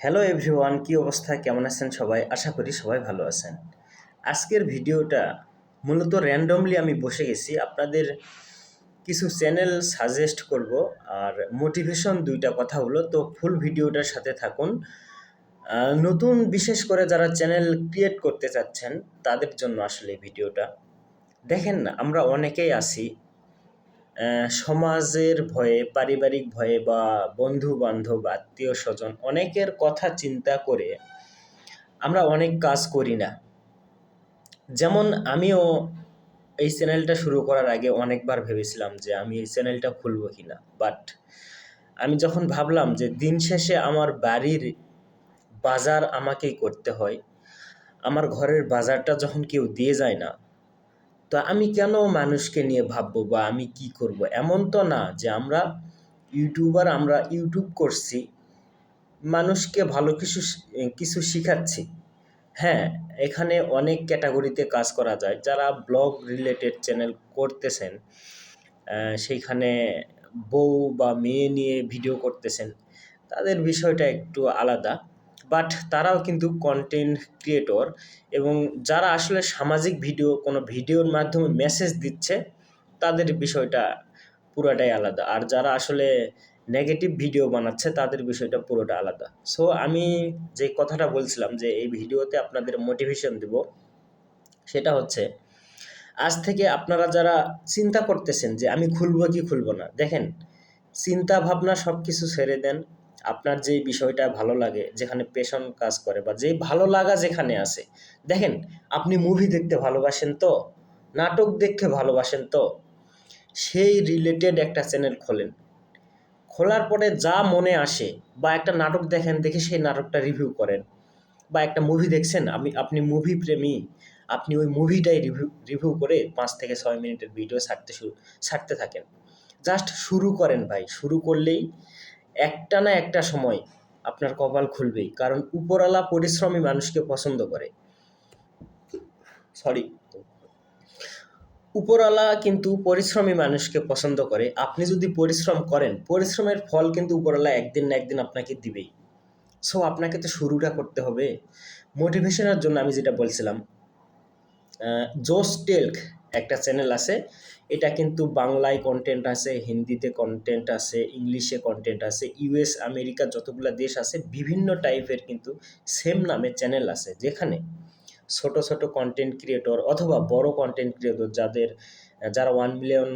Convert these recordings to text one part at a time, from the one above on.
Hello everyone কী অবস্থা? কেমন আছেন সবাই? আশা করি সবাই ভালো আছেন। আজকের ভিডিওটা মূলত র্যান্ডমলি আমি বসে গেছি। আপনাদের কিছু চ্যানেল সাজেস্ট করব। আর মোটিভেশন দুইটা কথা হলো, তো ফুল ভিডিওটার সাথে থাকুন। নতুন বিশেষ করে যারা চ্যানেল ক্রিয়েট করতে চাচ্ছেন, তাদের জন্য আসলে ভিডিওটা। দেখেন আমরা অনেকেই আছি। সমাজের ভয়ে, পারিবারিক ভয়ে বা বন্ধু বান্ধব আত্মীয় স্বজন অনেকের কথা চিন্তা করে আমরা অনেক কাজ করি না। যেমন আমিও এই চ্যানেলটা শুরু করার আগে অনেকবার ভেবেছিলাম যে আমি এই চ্যানেলটা খুলবো কিনা। বাট আমি যখন ভাবলাম যে দিন শেষে আমার বাড়ির বাজার আমাকেই করতে হয়, আমার ঘরের বাজারটা যখন কেউ দিয়ে যায় না তো আমি কেন মানুষকে নিয়ে ভাববো বা আমি কি করব? এমন তো না যে আমরা ইউটিউবার, আমরা ইউটিউব করছি, মানুষকে ভালো কিছু কিছু শিখাচ্ছি। হ্যাঁ এখানে অনেক ক্যাটাগরিতে কাজ করা যায়। যারা ব্লগ রিলেটেড চ্যানেল করতেছেন সেইখানে বউ বা মেয়ে নিয়ে ভিডিও করতেছেন, তাদের বিষয়টা একটু আলাদা। বাট তারাও কিন্তু কন্টেন্ট ক্রিয়েটর এবং যারা আসলে সামাজিক ভিডিও কোনো ভিডিওর মাধ্যমে মেসেজ দিচ্ছে, তাদের বিষয়টা পুরোটাই আলাদা। আর যারা আসলে নেগেটিভ ভিডিও বানাচ্ছে, তাদের বিষয়টা পুরোটা আলাদা। সো আমি যে কথাটা বলছিলাম যে এই ভিডিওতে আপনাদের মোটিভেশন দেব, সেটা হচ্ছে, আজ থেকে আপনারা যারা চিন্তা করতেছেন যে আমি খুলবো কি খুলবো না, দেখেন, চিন্তা ভাবনা সব কিছু ছেড়ে দেন আপনার যেই বিষয়টা ভালো লাগে, যেখানে পেশন কাজ করে বা যেই ভালো লাগা যেখানে আছে। দেখেন, আপনি মুভি দেখতে ভালোবাসেন তো, নাটক দেখতে ভালোবাসেন তো, সেই রিলেটেড একটা চ্যানেল খোলেন। খোলার পরে যা মনে আসে বা একটা নাটক দেখেন, দেখে সেই নাটকটা রিভিউ করেন বা একটা মুভি দেখছেন, আমি, আপনি মুভি প্রেমী, আপনি ওই মুভিটাই রিভিউ রিভিউ করে পাঁচ থেকে ছয় মিনিটের ভিডিও ছাড়তে শুরু, ছাড়তে থাকেন। জাস্ট শুরু করেন ভাই, শুরু করলেই একটা না একটা সময় আপনার কপাল খুলবেই, কারণ উপরওয়ালা পরিশ্রমী মানুষকে পছন্দ করে। সরি উপরওয়ালা কিন্তু পরিশ্রমী মানুষকে পছন্দ করে। আপনি যদি পরিশ্রম করেন, পরিশ্রমের ফল কিন্তু উপরওয়ালা একদিন না একদিন আপনাকে দিবেই। সো আপনাকে তো শুরুটা করতে হবে। মোটিভেশনের জন্য আমি যেটা বলছিলাম জোস টেলক একটা চ্যানেল আছে। এটা কিন্তু বাংলায় কন্টেন্ট আছে, হিন্দিতে কন্টেন্ট আছে, ইংলিশে কন্টেন্ট আছে ইউএস আমেরিকা যতগুলো দেশ আছে, বিভিন্ন টাইপের কিন্তু সেম নামে চ্যানেল আছে। যেখানে ছোট ছোট কন্টেন্ট ক্রিয়েটর অথবা বড় কন্টেন্ট ক্রিয়েটর যাদের, যারা ওয়ান মিলিয়ন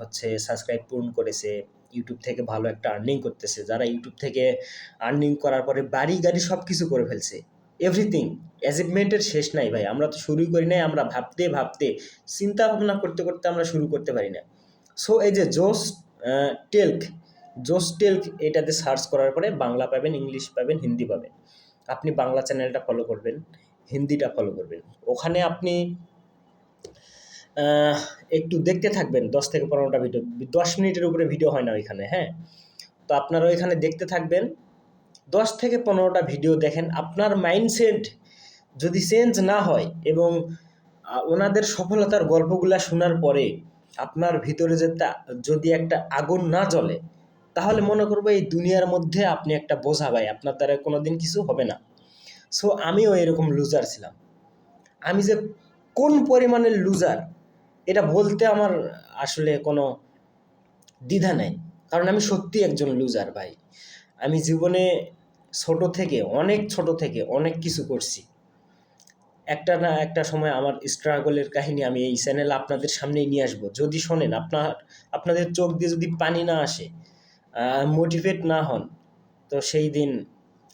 হচ্ছে সাবস্ক্রাইব পূরণ করেছে ইউটিউব থেকে ভালো একটা আর্নিং করতেছে, যারা ইউটিউব থেকে আর্নিং করার পরে বাড়ি গাড়ি সব কিছু করে ফেলছে। এভরিথিং অ্যাচিভমেন্টের শেষ নাই ভাই। আমরা তো শুরুই করি নাই, আমরা ভাবতে ভাবতে, চিন্তা ভাবনা করতে করতে আমরা শুরু করতে পারি না। সো এই যে জোস টেলক জোস টেলক এটাতে সার্চ করার পরে বাংলা পাবেন ইংলিশ পাবেন, হিন্দি পাবেন। আপনি বাংলা চ্যানেলটা ফলো করবেন, হিন্দিটা ফলো করবেন। ওখানে আপনি একটু দেখতে থাকবেন, দশ থেকে পনেরোটা ভিডিও দশ মিনিটের উপরে ভিডিও হয় না ওইখানে হ্যাঁ? তো আপনারা ওইখানে দেখতে থাকবেন দশ থেকে পনেরোটা ভিডিও দেখেন, আপনার মাইন্ডসেট যদি চেঞ্জ না হয় এবং ওনাদের সফলতার গল্পগুলা শোনার পরে আপনার ভিতরে যে যদি একটা আগুন না জ্বলে, তাহলে মনে করব এই দুনিয়ার মধ্যে আপনি একটা বোঝা ভাই, আপনার দ্বারা কোনোদিন কিছু হবে না। সো আমিও এরকম লুজার ছিলাম। আমি যে কোন পরিমাণের লুজার এটা বলতে আমার আসলে কোনো দ্বিধা নেই। কারণ আমি সত্যি একজন লুজার ভাই। আমি জীবনে ছোট থেকে, অনেক ছোট থেকে অনেক কিছু করছি। একটা না একটা সময় আমার স্ট্রাগলের কাহিনী আমি এই চ্যানেল আপনাদের সামনেই নিয়ে আসব। যদি শোনেন, আপনার, আপনাদের চোখ দিয়ে যদি পানি না আসে মোটিভেট না হন, তো সেই দিন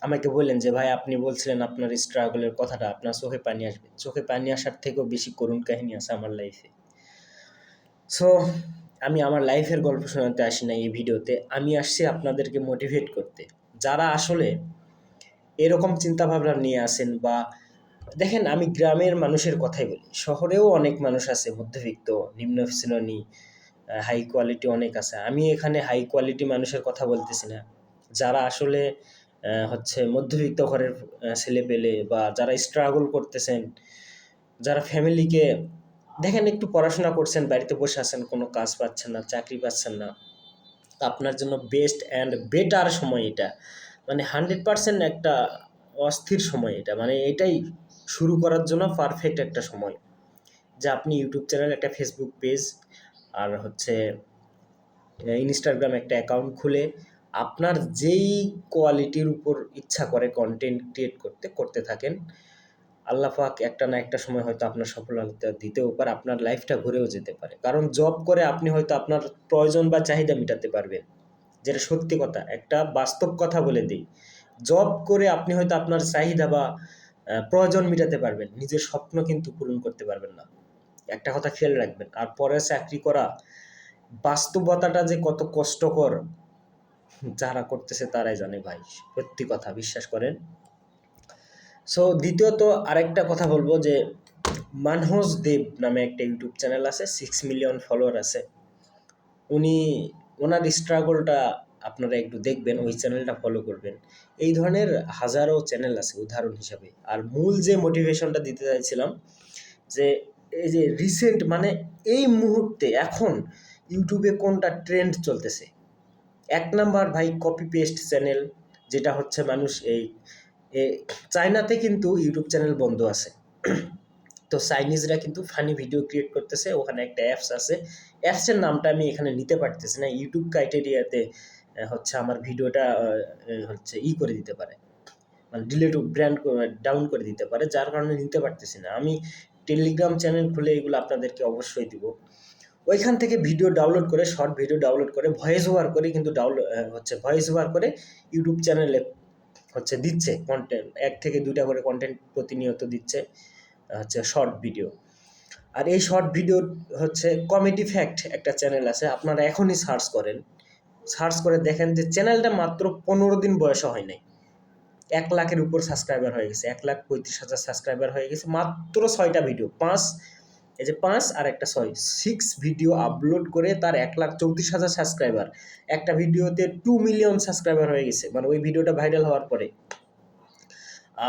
আমাকে বললেন যে, ভাই, আপনি বলছিলেন আপনার স্ট্রাগলের কথাটা, আপনার চোখে পানি আসবে। চোখে পানি আসার থেকেও বেশি করুণ কাহিনী আছে আমার লাইফে সো আমি আমার লাইফের গল্প শোনাতে আসি না এই ভিডিওতে। আমি আসছি আপনাদেরকে মোটিভেট করতে। যারা আসলে এরকম চিন্তাভাবনা নিয়ে আসেন বা দেখেন, আমি গ্রামের মানুষের কথাই বলি। শহরেও অনেক মানুষ আছে, মধ্যবিত্ত, নিম্ন শ্রেণি হাই কোয়ালিটি অনেক আছে। আমি এখানে হাই কোয়ালিটি মানুষের কথা বলতেছি না। যারা আসলে হচ্ছে মধ্যবিত্ত ঘরের ছেলে পেলে বা যারা স্ট্রাগল করতেছেন, যারা ফ্যামিলিকে দেখেন একটু পড়াশোনা করছেন, বাড়িতে বসে আছেন, কোনো কাজ পাচ্ছেন না, চাকরি পাচ্ছেন না। আপনার জন্য বেস্ট অ্যান্ড বেটার সময় এটা। মানে হান্ড্রেড পার্সেন্ট একটা অস্থির সময় এটা। মানে এটাই শুরু করার জন্য পারফেক্ট একটা সময়। যে আপনি ইউটিউব চ্যানেল একটা ফেসবুক পেজ আর হচ্ছে ইনস্টাগ্রাম একটা অ্যাকাউন্ট খুলে আপনার যেই কোয়ালিটির উপর ইচ্ছা করে কন্টেন্ট ক্রিয়েট করতে করতে থাকেন আল্লাহ পাক একটা না একটা সময় হয়তো আপনার সফলতা দিতেও পারে, আপনার লাইফটা ঘুরেও যেতে পারে। কারণ জব করে আপনি হয়তো আপনার প্রয়োজন বা চাহিদা মেটাতে পারবেন। যেটা সত্যি কথা, একটা বাস্তব কথা বলে দিই। জব করে আপনি হয়তো আপনার চাহিদা বা প্রয়োজন মেটাতে পারবেন, নিজের স্বপ্ন কিন্তু পূরণ করতে পারবেন না। একটা কথা খেয়াল রাখবেন, আর পরে চাকরি করা, বাস্তবতাটা যে কত কষ্টকর, যারা করতেছে তারাই জানে ভাই, সত্যি কথা বিশ্বাস করেন। সো দ্বিতীয়ত আরেকটা কথা বলব যে মানহোজ দেব নামে একটা ইউটিউব চ্যানেল আছে সিক্স মিলিয়ন ফলোয়ার আছে। উনি, ওনার স্ট্রাগলটা আপনারা একটু দেখবেন, ওই চ্যানেলটা ফলো করবেন। এই ধরনের হাজারো চ্যানেল আছে, উদাহরণ হিসাবে। আর মূল যে মোটিভেশনটা দিতে চাইছিলাম, যে এই যে রিসেন্ট মানে এই মুহূর্তে এখন ইউটিউবে কোনটা ট্রেন্ড চলতেছে। এক নাম্বার ভাই কপি পেস্ট চ্যানেল, যেটা হচ্ছে মানুষ এই চায়নাতে কিন্তু ইউটিউব চ্যানেল বন্ধ আছে। তো চাইনিজরা কিন্তু ফানি ভিডিও ক্রিয়েট করতেছে, ওখানে একটা অ্যাপস আছে। অ্যাপসের নামটা আমি এখানে নিতে পারতেছি না, ইউটিউব ক্রাইটেরিয়াতে হচ্ছে আমার ভিডিওটা হচ্ছে ই করে দিতে পারে। মানে ডিলেট ব্র্যান্ড ডাউন করে দিতে পারে, যার কারণে নিতে পারতেছি না। আমি টেলিগ্রাম চ্যানেল খুলে এগুলো আপনাদেরকে অবশ্যই দিব। ওইখান থেকে ভিডিও ডাউনলোড করে শর্ট ভিডিও ডাউনলোড করে ভয়েস ওভার করে কিন্তু ডাউনলোড হচ্ছে ভয়েস ওভার করে, ইউটিউব চ্যানেলে হচ্ছে দিচ্ছে কন্টেন্ট এক থেকে দুইটা করে কন্টেন্ট প্রতিনিয়ত দিচ্ছে, হচ্ছে শর্ট ভিডিও আর এই শর্ট ভিডিও হচ্ছে কমেডি ফ্যাক্ট একটা চ্যানেল আছে, আপনারা এখনই সার্চ করেন। সার্চ করে দেখেন যে চ্যানেলটা মাত্র পনেরো দিন বয়স হয় নাই। এক লাখের উপর সাবস্ক্রাইবার হয়ে গেছে, এক লাখ পঁয়ত্রিশ হাজার সাবস্ক্রাইবার হয়ে গেছে, মাত্র ছয়টা ভিডিও পাঁচ এই যে পাঁচ আর একটা ছয়। সিক্স ভিডিও আপলোড করে তার এক লাখ চৌত্রিশ হাজার সাবস্ক্রাইবার একটা ভিডিওতে টু মিলিয়ন সাবস্ক্রাইবার হয়ে গেছে। মানে ওই ভিডিওটা ভাইরাল হওয়ার পরে।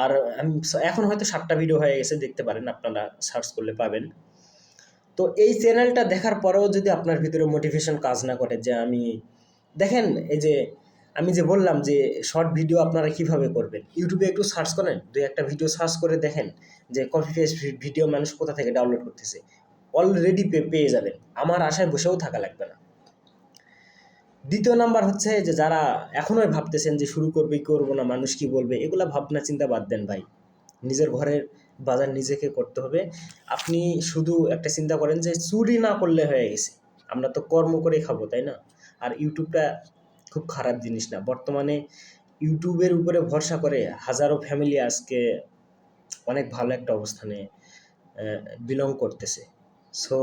আর আমি এখন হয়তো সাতটা ভিডিও হয়ে গেছে, দেখতে পারেন, আপনারা সার্চ করলে পাবেন। তো এই চ্যানেলটা দেখার পরেও যদি আপনার ভিতরে মোটিভেশন কাজ না করে যে আমি, দেখেন, এই যে আমি যে বললাম যে শর্ট ভিডিও আপনারা কীভাবে করবেন? ইউটিউবে একটু সার্চ করেন, দুই একটা ভিডিও সার্চ করে দেখেন যে কপি পেস্ট ভিডিও মানুষ কোথা থেকে ডাউনলোড করতেছে। অলরেডি পেয়ে যাবেন, আমার আশায় বসেও থাকা লাগবে না। দ্বিতীয় নাম্বার হচ্ছে যে যারা এখনোই ভাবতেছেন যে শুরু করবে করব না, মানুষ কি বলবে, এগুলো ভাবনা চিন্তা বাদ দেন ভাই। নিজের ঘরের বাজার নিজেকে করতে হবে। আপনি শুধু একটা চিন্তা করেন যে চুরি না করলে হয়ে গেছে, আমরা তো কর্ম করে খাব, তাই না? আর ইউটিউবটা খুব খারাপ জিনিস না। বর্তমানে ইউটিউবের উপরে ভরসা করে হাজারো ফ্যামিলি আজকে অনেক ভালো একটা অবস্থানে বিলং করতেছে। সো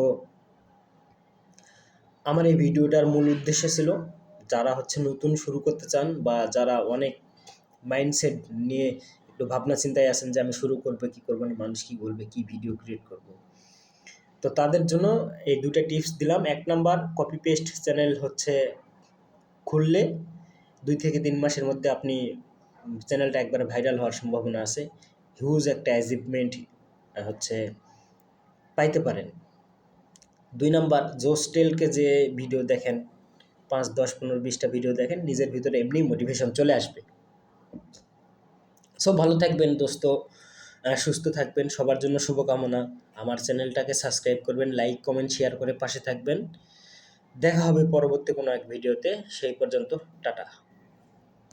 আমার এই ভিডিওটার মূল উদ্দেশ্য ছিল যারা হচ্ছে নতুন শুরু করতে চান বা যারা অনেক মাইন্ডসেট নিয়ে একটু ভাবনা চিন্তায় আছেন যে আমি শুরু করব, কি করব না, মানুষ কি বলবে, কি ভিডিও ক্রিয়েট করব। তো তাদের জন্য এই দুটো টিপস দিলাম। এক নাম্বার কপি পেস্ট চ্যানেল হচ্ছে খুললে দুই থেকে তিন মাসের মধ্যে আপনি চ্যানেলটা একবার ভাইরাল হওয়ার সম্ভাবনা আছে। হিউজ একটা অ্যাচিভমেন্ট হচ্ছে পাইতে পারেন। দুই নাম্বার জোস্টেলকে যে ভিডিও দেখেন, পাঁচ, দশ, পনেরো, বিশটা ভিডিও দেখেন, নিজের ভিতরে এমনি মোটিভেশন চলে আসবে। সব ভালো থাকবেন দোস্ত সুস্থ থাকবেন, সবার জন্য শুভকামনা। আমার চ্যানেলটাকে সাবস্ক্রাইব করবেন লাইক কমেন্ট শেয়ার করে পাশে থাকবেন। দেখা হবে পরবর্তী কোনো এক ভিডিওতে সেই পর্যন্ত টাটা।